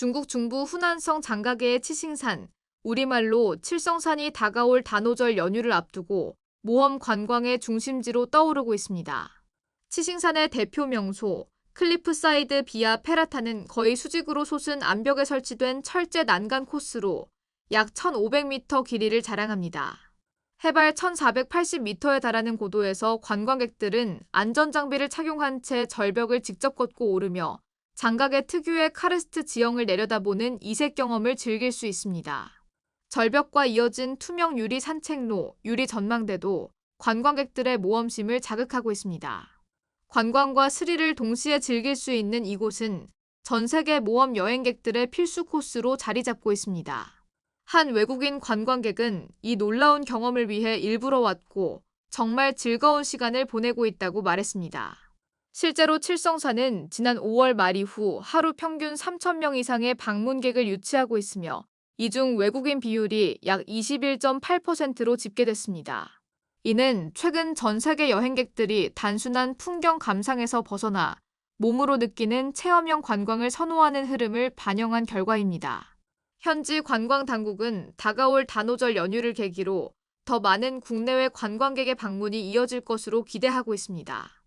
중국 중부 후난성 장가계의 치싱산, 우리말로 칠성산이 다가올 단오절 연휴를 앞두고 모험 관광의 중심지로 떠오르고 있습니다. 치싱산의 대표 명소 클리프사이드 비아 페라타는 거의 수직으로 솟은 암벽에 설치된 철제 난간 코스로 약 1,500m 길이를 자랑합니다. 해발 1,480m에 달하는 고도에서 관광객들은 안전장비를 착용한 채 절벽을 직접 걷고 오르며 장각의 특유의 카르스트 지형을 내려다보는 이색 경험을 즐길 수 있습니다. 절벽과 이어진 투명 유리 산책로, 유리 전망대도 관광객들의 모험심을 자극하고 있습니다. 관광과 스릴을 동시에 즐길 수 있는 이곳은 전 세계 모험 여행객들의 필수 코스로 자리 잡고 있습니다. 한 외국인 관광객은 이 놀라운 경험을 위해 일부러 왔고 정말 즐거운 시간을 보내고 있다고 말했습니다. 실제로 칠성산은 지난 5월 말 이후 하루 평균 3,000명 이상의 방문객을 유치하고 있으며 이 중 외국인 비율이 약 21.8%로 집계됐습니다. 이는 최근 전 세계 여행객들이 단순한 풍경 감상에서 벗어나 몸으로 느끼는 체험형 관광을 선호하는 흐름을 반영한 결과입니다. 현지 관광 당국은 다가올 단오절 연휴를 계기로 더 많은 국내외 관광객의 방문이 이어질 것으로 기대하고 있습니다.